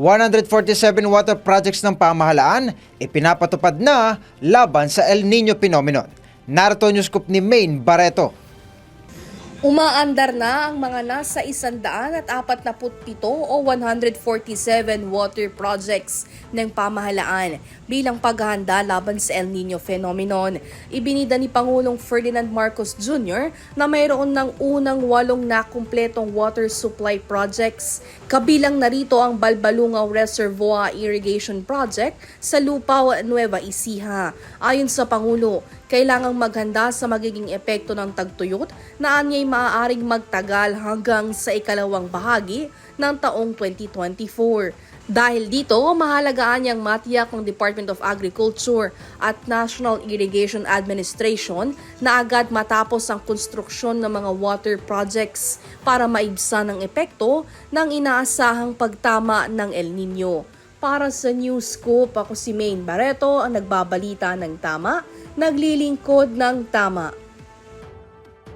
147 water projects ng pamahalaan ipinapatupad na laban sa El Nino phenomenon. Narito news scoop ni Maine Barreto. Umaandar na ang mga nasa 147 o 147 water projects ng pamahalaan bilang paghahanda laban sa El Nino phenomenon. Ibinida ni Pangulong Ferdinand Marcos Jr. na mayroon ng unang walong nakumpletong water supply projects. Kabilang narito ang Balbalungaw Reservoir Irrigation Project sa Lupao, Nueva Ecija. Ayon sa Pangulo, kailangang maghanda sa magiging epekto ng tagtuyot na anyay maaaring magtagal hanggang sa ikalawang bahagi ng taong 2024. Dahil dito, mahalagaan niyang matiyak ng Department of Agriculture at National Irrigation Administration na agad matapos ang konstruksyon ng mga water projects para maibsan ang epekto ng inaasahang pagtama ng El Nino. Para sa News Scoop, ako si Maine Barreto, ang nagbabalita ng tama, naglilingkod ng tama.